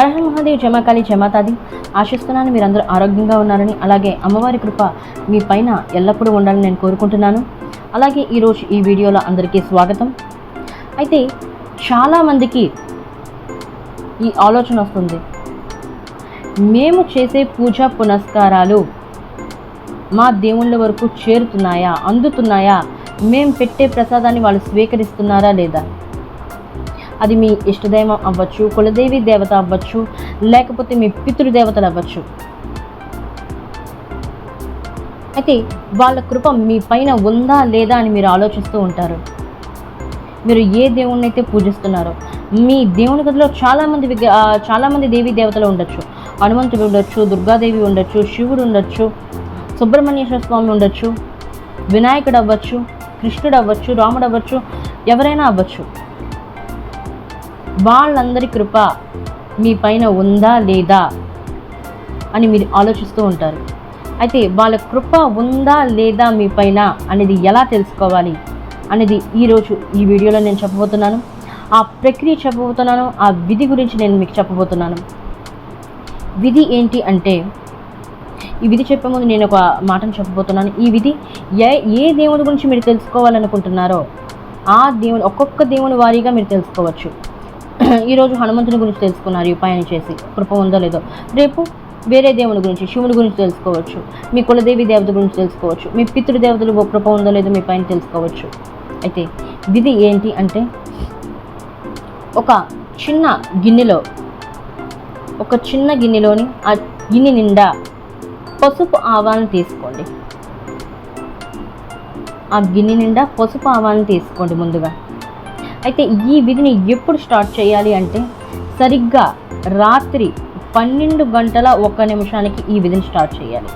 అర్హ మహాదేవ్ జమాకాళి జమాతాది ఆశిస్తున్నాను మీరందరూ ఆరోగ్యంగా ఉన్నారని అలాగే అమ్మవారి కృప మీ పైన ఎల్లప్పుడూ ఉండాలని నేను కోరుకుంటున్నాను. అలాగే ఈరోజు ఈ వీడియోలో అందరికీ స్వాగతం. అయితే చాలామందికి ఈ ఆలోచన వస్తుంది. మేము చేసే పూజా పునస్కారాలు మా దేవుళ్ళ వరకు చేరుతున్నాయా అందుతున్నాయా? మేము పెట్టే ప్రసాదాన్ని వాళ్ళు స్వీకరిస్తున్నారా లేదా? అది మీ ఇష్టదైవం అవ్వచ్చు కులదేవి దేవత అవ్వచ్చు లేకపోతే మీ పితృదేవతలు అవ్వచ్చు. అయితే వాళ్ళ కృప మీ పైన ఉందా లేదా అని మీరు ఆలోచిస్తూ ఉంటారు. మీరు ఏ దేవుణ్ణి అయితే పూజిస్తున్నారో మీ దేవుని గదిలో చాలామంది విగ్ర చాలామంది దేవీ దేవతలు ఉండొచ్చు. హనుమంతుడు ఉండొచ్చు దుర్గాదేవి ఉండొచ్చు శివుడు ఉండొచ్చు సుబ్రహ్మణ్యేశ్వర స్వామి ఉండొచ్చు వినాయకుడు అవ్వచ్చు కృష్ణుడు అవ్వచ్చు రాముడు అవ్వచ్చు ఎవరైనా అవ్వచ్చు. వాళ్ళందరి కృప మీ పైన ఉందా లేదా అని మీరు ఆలోచిస్తూ ఉంటారు. అయితే వాళ్ళ కృప ఉందా లేదా మీ పైన అనేది ఎలా తెలుసుకోవాలి అనేది ఈరోజు ఈ వీడియోలో నేను చెప్పబోతున్నాను. ఆ ప్రక్రియ చెప్పబోతున్నాను. ఆ విధి గురించి నేను మీకు చెప్పబోతున్నాను. విధి ఏంటి అంటే ఈ విధి చెప్పే ముందు నేను ఒక మాటను చెప్పబోతున్నాను. ఈ విధి ఏ ఏ దేవుడి గురించి మీరు తెలుసుకోవాలనుకుంటున్నారో ఆ దేవుని ఒక్కొక్క దేవుని వారీగా మీరు తెలుసుకోవచ్చు. ఈరోజు హనుమంతుని గురించి తెలుసుకున్నారు ఈ ఉపాయం చేసి. కృప ఉందో లేదో. రేపు వేరే దేవుని గురించి శివుని గురించి తెలుసుకోవచ్చు. మీ కులదేవి దేవత గురించి తెలుసుకోవచ్చు. మీ పితృదేవతలు కృప ఉందో లేదో మీ పైన తెలుసుకోవచ్చు. అయితే విధి ఏంటి అంటే ఒక చిన్న గిన్నెలో ఒక చిన్న గిన్నెలోని ఆ గిన్నె నిండా పసుపు ఆవాలను తీసుకోండి. ఆ గిన్నె నిండా పసుపు ఆవాలను తీసుకోండి ముందుగా. అయితే ఈ విధిని ఎప్పుడు స్టార్ట్ చేయాలి అంటే సరిగ్గా రాత్రి పన్నెండు గంటల ఒక్క నిమిషానికి ఈ విధిని స్టార్ట్ చేయాలి.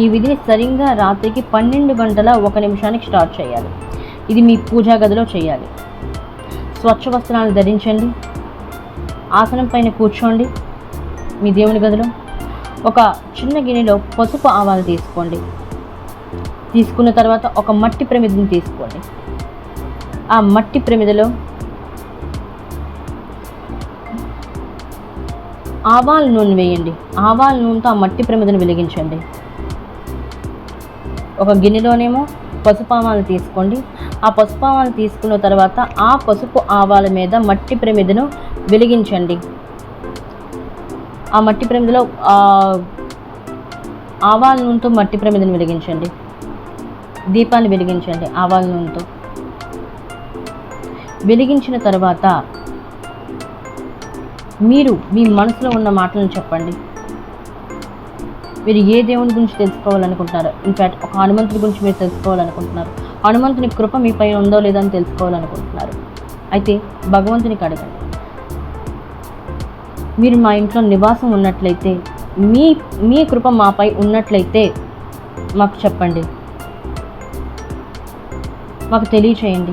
ఈ విధిని సరిగ్గా రాత్రికి పన్నెండు గంటల ఒక నిమిషానికి స్టార్ట్ చేయాలి. ఇది మీ పూజా గదిలో చేయాలి. స్వచ్ఛ వస్త్రాలను ధరించండి. ఆసనం పైన కూర్చోండి. మీ దేవుని గదిలో ఒక చిన్న గిన్నెలో పసుపు ఆవాలు తీసుకోండి. తీసుకున్న తర్వాత ఒక మట్టి ప్రమిదని తీసుకోండి. ఆ మట్టి ప్రమిదలో ఆవాల నూనె వేయండి. ఆవాల నూనెతో ఆ మట్టి ప్రమిదను వెలిగించండి. ఒక గిన్నెలోనేమో పసుపు ఆవాలు తీసుకోండి. ఆ పసుపు ఆవాలు తీసుకున్న తర్వాత ఆ పసుపు ఆవాల మీద మట్టి ప్రమిదను వెలిగించండి. ఆ మట్టి ప్రమిదలో ఆవాల నూనెతో మట్టి ప్రమిదను వెలిగించండి. దీపాన్ని వెలిగించండి ఆవాల నూనెతో. వెలిగించిన తర్వాత మీరు మీ మనసులో ఉన్న మాటలను చెప్పండి. మీరు ఏ దేవుని గురించి తెలుసుకోవాలనుకుంటున్నారు ఇన్ఫ్యాక్ట్ ఒక హనుమంతుడి గురించి మీరు తెలుసుకోవాలనుకుంటున్నారు. హనుమంతుని కృప మీ పైన ఉందో లేదో అని తెలుసుకోవాలనుకుంటున్నారు. అయితే భగవంతునికి అడగండి మీరు మా ఇంట్లో నివాసం ఉన్నట్లయితే మీ మీ కృప మాపై ఉన్నట్లయితే మాకు చెప్పండి. మాకు తెలియచేయండి.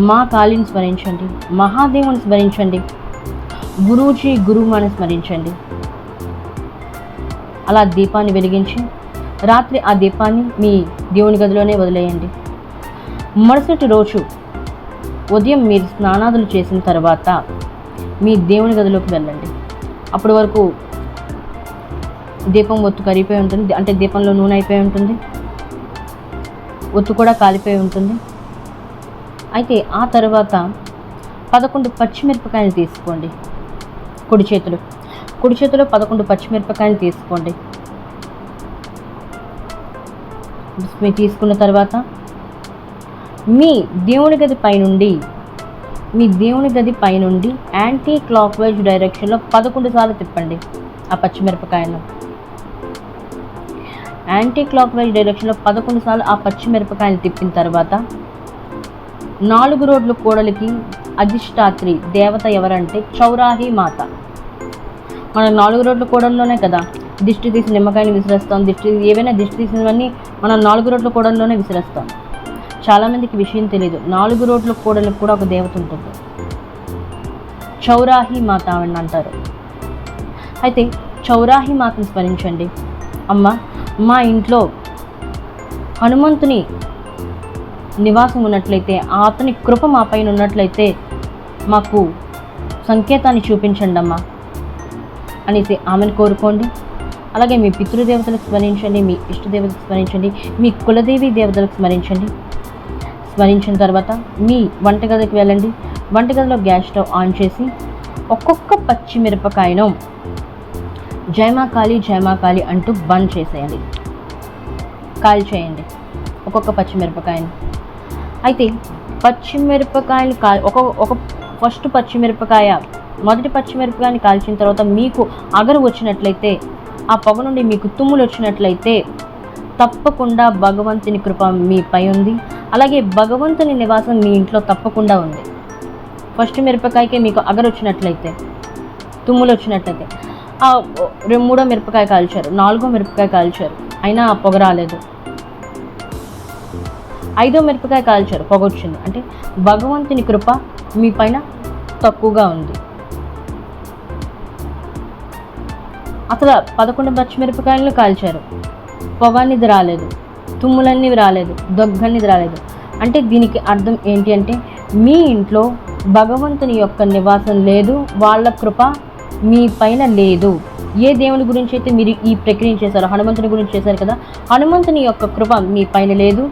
మా కాళీని స్మరించండి. మహాదేవుని స్మరించండి. గురూజీ గురువుని స్మరించండి. అలా దీపాన్ని వెలిగించి రాత్రి ఆ దీపాన్ని మీ దేవుని గదిలోనే వదిలేయండి. మరుసటి రోజు ఉదయం మీరు స్నానాదులు చేసిన తర్వాత మీ దేవుని గదిలోకి వెళ్ళండి. అప్పటి వరకు దీపం ఒత్తు కరిగిపోయి ఉంటుంది. అంటే దీపంలో నూనె అయిపోయి ఉంటుంది. ఒత్తు కూడా కాలిపోయి ఉంటుంది. అయితే ఆ తర్వాత పదకొండు పచ్చిమిరపకాయలు తీసుకోండి. కుడి చేతులు. కుడి చేతిలో పదకొండు పచ్చిమిరపకాయలు తీసుకోండి. మీరు తీసుకున్న తర్వాత మీ దేవుని గది పైనుండి మీ దేవుని గది పైనుండి యాంటీ క్లాక్ వైజ్ డైరెక్షన్లో పదకొండు సార్లు తిప్పండి ఆ పచ్చిమిరపకాయలు యాంటీ క్లాక్ వైజ్ డైరెక్షన్లో పదకొండు సార్లు ఆ పచ్చిమిరపకాయలు తిప్పిన తర్వాత నాలుగు రోడ్ల కూడలికి అధిష్టాత్రి దేవత ఎవరంటే చౌరాహి మాత. మన నాలుగు రోడ్ల కూడల్లోనే కదా. దిష్టి తీసి నిమ్మకాయని విసిరేస్తాం. దిష్టి ఏవైనా దిష్టి తీసినవన్నీ మనం నాలుగు రోడ్ల కూడల్లోనే విసిరేస్తాం. చాలామందికి విషయం తెలియదు నాలుగు రోడ్ల కూడలకు కూడా ఒక దేవత ఉంటుంది. చౌరాహి మాత అని అంటారు. అయితే చౌరాహి మాతను స్మరించండి. అమ్మ మా ఇంట్లో హనుమంతుని నివాసం ఉన్నట్లయితే అతని కృప మా పైన ఉన్నట్లయితే మాకు సంకేతాన్ని చూపించండి అమ్మా అనేసి ఆమెను కోరుకోండి. అలాగే మీ పితృదేవతలకు స్మరించండి మీ ఇష్టదేవతలకు స్మరించండి మీ కులదేవి దేవతలకు స్మరించండి. స్మరించిన తర్వాత మీ వంటగదికి వెళ్ళండి. వంటగదిలో గ్యాస్ స్టవ్ ఆన్ చేసి ఒక్కొక్క పచ్చిమిరపకాయను జయమా కాళీ జయమా కాళీ అంటూ బంద్ చేసేయండి కాల్ చేయండి. ఒక్కొక్క పచ్చిమిరపకాయని అయితే పచ్చిమిరపకాయలు కాల్ ఒక ఒక ఫస్ట్ పచ్చిమిరపకాయ మొదటి పచ్చిమిరపకాయని కాల్చిన తర్వాత మీకు అగరు వచ్చినట్లయితే ఆ పొగ నుండి మీకు తుమ్ములు వచ్చినట్లయితే తప్పకుండా భగవంతుని కృప మీపై ఉంది. అలాగే భగవంతుని నివాసం మీ ఇంట్లో తప్పకుండా ఉంది. ఫస్ట్ మిరపకాయకే మీకు అగరు వచ్చినట్లయితే తుమ్ములు వచ్చినట్లయితే. మూడో మిరపకాయ కాల్చారు నాలుగో మిరపకాయ కాల్చారు అయినా పొగ రాలేదు. ఐదో మిరపకాయ కాల్చారు పొగ వచ్చింది. అంటే భగవంతుని కృప మీ పైన తక్కువగా ఉంది. అసలు పదకొండు పచ్చిమిరపకాయలను కాల్చారు. పొగ అనేది రాలేదు తుమ్ములన్నీ రాలేదు దొగ్గనేది రాలేదు. అంటే దీనికి అర్థం ఏంటి అంటే మీ ఇంట్లో భగవంతుని యొక్క నివాసం లేదు వాళ్ళ కృప మీ పైన లేదు. ఏ దేవుని గురించి అయితే మీరు ఈ ప్రక్రియ చేశారో హనుమంతుని గురించి చేశారు కదా హనుమంతుని యొక్క కృప మీ పైన లేదు.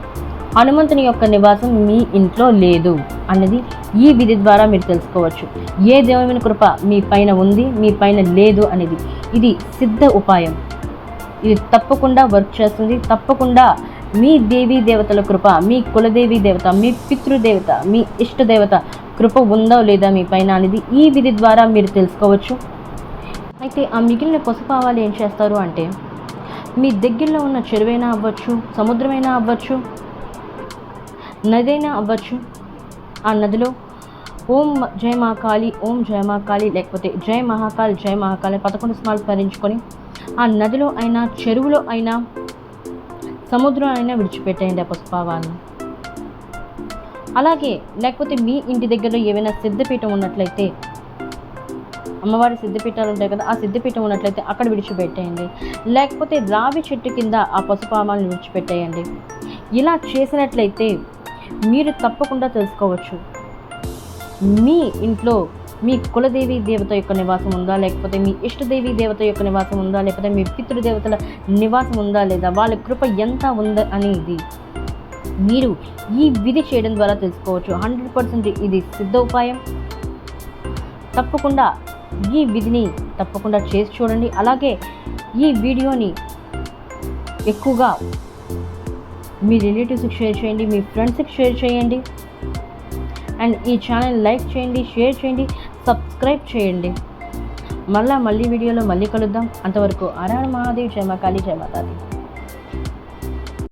హనుమంతుని యొక్క నివాసం మీ ఇంట్లో లేదు అన్నది ఈ విధి ద్వారా మీరు తెలుసుకోవచ్చు. ఏ దేవుని కృప మీ పైన ఉంది మీ పైన లేదు అనేది. ఇది సిద్ధ ఉపాయం. ఇది తప్పకుండా వర్క్ చేస్తుంది. తప్పకుండా మీ దేవీ దేవతల కృప మీ కులదేవి దేవత మీ పితృదేవత మీ ఇష్టదేవత కృప ఉందో లేదా మీ పైన అనేది ఈ విధి ద్వారా మీరు తెలుసుకోవచ్చు. అయితే ఆ మిగిలిన పసుపావాలు ఏం చేస్తారు అంటే మీ దగ్గరలో ఉన్న చెరువైనా అవ్వచ్చు సముద్రమైనా అవ్వచ్చు నదైనా అవ్వచ్చు ఆ నదిలో ఓం జయ మహాకాళి ఓం జయ మహాకాళి లేకపోతే జయ మహాకాల్ జయ మహాకాళి పదకొండు స్మాలు స్మరించుకొని ఆ నదిలో అయినా చెరువులో అయినా సముద్రం అయినా విడిచిపెట్టేయండి ఆ పుష్పావాలను అలాగే లేకపోతే మీ ఇంటి దగ్గర ఏవైనా సిద్ధపీఠం ఉన్నట్లయితే అమ్మవారి సిద్ధపీఠాలు ఉంటాయి కదా ఆ సిద్ధపీఠం ఉన్నట్లయితే అక్కడ విడిచిపెట్టేయండి. లేకపోతే రావి చెట్టు కింద ఆ పసుపామాలను విడిచిపెట్టేయండి. ఇలా చేసినట్లయితే మీరు తప్పకుండా తెలుసుకోవచ్చు. మీ ఇంట్లో మీ కులదేవి దేవత యొక్క నివాసం ఉందా? లేకపోతే మీ ఇష్టదేవి దేవత యొక్క నివాసం ఉందా? లేకపోతే మీ పితృదేవతల నివాసం ఉందా? లేదా వాళ్ళ కృప ఎంత ఉందా అనేది మీరు ఈ విధి చేయడం ద్వారా తెలుసుకోవచ్చు. హండ్రెడ్ పర్సెంట్ ఇది సిద్ధ ఉపాయం తప్పకుండా ఈ విధిని తప్పకుండా చేసి చూడండి. అలాగే ఈ వీడియోని ఎక్కువగా మీ రిలేటివ్స్కి షేర్ చేయండి మీ ఫ్రెండ్స్కి షేర్ చేయండి. అండ్ ఈ ఛానల్ లైక్ చేయండి షేర్ చేయండి సబ్స్క్రైబ్ చేయండి. మళ్ళా మళ్ళీ వీడియోలో మళ్ళీ కలుద్దాం. అంతవరకు ఆర్ఆర్ మహాదేవ్ జయ జయమాతాది